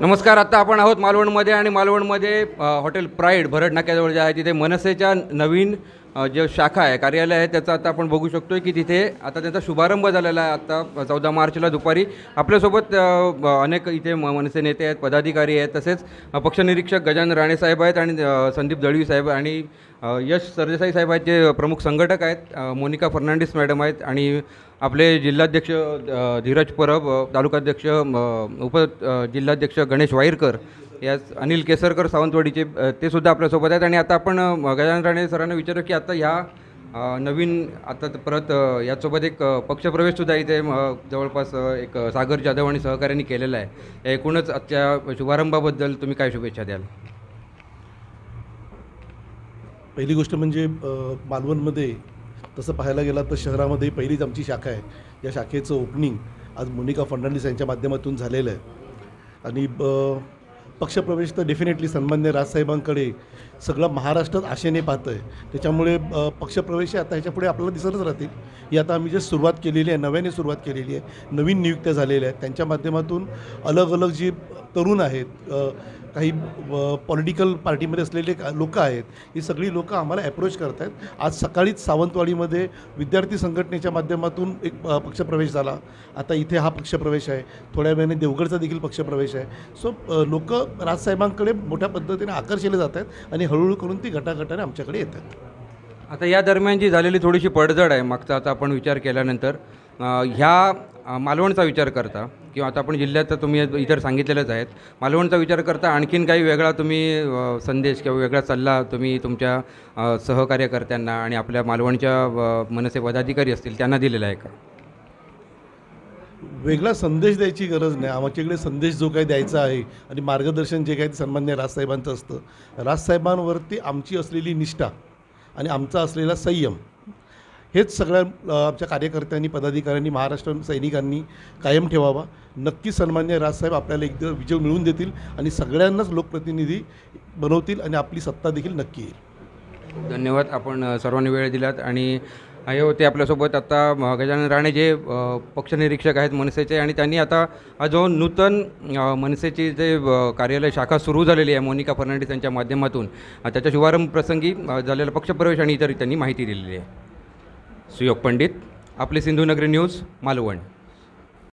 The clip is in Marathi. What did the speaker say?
नमस्कार आत्ता आपण आहोत मालवणमध्ये आणि मालवणमध्ये हॉटेल प्राईड भरड नाक्याजवळ जे आहे तिथे मनसेच्या नवीन जे शाखा आहे कार्यालय आहे त्याचा आता आपण बघू शकतो की तिथे आता त्याचा शुभारंभ झालेला आहे आता चौदा मार्चला दुपारी. आपल्यासोबत अनेक इथे म- मनसे नेते आहेत पदाधिकारी आहेत तसेच पक्षनिरीक्षक गजानन राणे साहेब आहेत आणि संदीप दळवी साहेब आणि यश सरदेसाई साहेब आहेत जे प्रमुख संघटक आहेत मोनिका फर्नांडिस मॅडम आहेत आणि आपले जिल्हाध्यक्ष धीरज परब तालुकाध्यक्ष उप जिल्हाध्यक्ष गणेश वाईरकर या अनिल केसरकर सावंतवाडीचे ते सुद्धा आपल्यासोबत आहेत. आणि आता आपण गजानन राणे सरांना विचारू की आता ह्या नवीन आता परत यासोबत एक पक्षप्रवेशसुद्धा इथे जवळपास एक सागर जाधव आणि सहकाऱ्यांनी केलेला आहे. एकूणच आजच्या शुभारंभाबद्दल तुम्ही काय शुभेच्छा द्याल? पहिली गोष्ट म्हणजे मालवणमध्ये तसं पाहायला गेला तर शहरामध्ये पहिलीच आमची शाखा आहे. या शाखेचं ओपनिंग आज मोनिका फर्नांडिस यांच्या माध्यमातून झालेलं आहे. आणि पक्षप्रवेश तर डेफिनेटली सन्मान्य राजसाहेबांकडे. सगळं महाराष्ट्रात आशेने पाहतं आहे त्याच्यामुळे पक्षप्रवेश आता ह्याच्यापुढे आपल्याला दिसतच राहतील. ही आता आम्ही जे सुरुवात केलेली आहे नव्याने सुरुवात केलेली आहे नवीन नियुक्त्या झालेल्या आहेत त्यांच्या माध्यमातून अलग अलग जी तरुण आहेत काही पॉलिटिकल पार्टीमध्ये असलेले लोक आहेत ही सगळी लोकं आम्हाला अप्रोच करत आहेत आज सकाळीच सावंतवाडीमध्ये विद्यार्थी संघटनेच्या माध्यमातून एक पक्षप्रवेश झाला. आता इथे हा पक्षप्रवेश आहे. थोड्या वेळाने देवगडचा देखील पक्षप्रवेश आहे. सो लोक राजसाहेबांकडे मोठ्या पद्धतीने आकर्षले जात आहेत आणि हळूहळू करून ती गटागटाने आमच्याकडे येतात. आता या दरम्यान जी झालेली थोडीशी पडझड आहे मागचा आता आपण विचार केल्यानंतर ह्या मालवणचा विचार करता किंवा आता आपण जिल्ह्यात तर तुम्ही इतर सांगितलेलेच आहेत मालवणचा विचार करता आणखीन काही वेगळा तुम्ही संदेश किंवा वेगळा सल्ला तुम्ही तुमच्या सहकार्यकर्त्यांना आणि आपल्या मालवणच्या मनसे पदाधिकारी असतील त्यांना दिलेला आहे का? वेगळा संदेश द्यायची गरज नाही. आमच्याकडे संदेश जो काही द्यायचा आहे आणि मार्गदर्शन जे काही ते सन्मान्य राजसाहेबांचं असतं राजसाहेबांवरती आमची असलेली निष्ठा आणि आमचा असलेला संयम हेच सगळ्या आमच्या कार्यकर्त्यांनी पदाधिकाऱ्यांनी महाराष्ट्र सैनिकांनी कायम ठेवावा. नक्की सन्मान्य राजसाहेब आपल्याला एकदा विजय मिळवून देतील आणि सगळ्यांनाच लोकप्रतिनिधी बनवतील आणि आपली सत्ता देखील नक्की येईल. धन्यवाद. आपण सर्वांनी वेळ दिलात आणि हे होते आपल्यासोबत आता गजानन राणे जे पक्षनिरीक्षक आहेत मनसेचे आणि त्यांनी आता हा जो नूतन मनसेची जे कार्यालय शाखा सुरू झालेली आहे मोनिका फर्नांडिस यांच्या माध्यमातून त्याच्या शुभारंभ प्रसंगी झालेला पक्षप्रवेश आणि इतर त्यांनी माहिती दिलेली आहे. सुयोग पंडित आपले सिंधुनगरी न्यूज मालवण.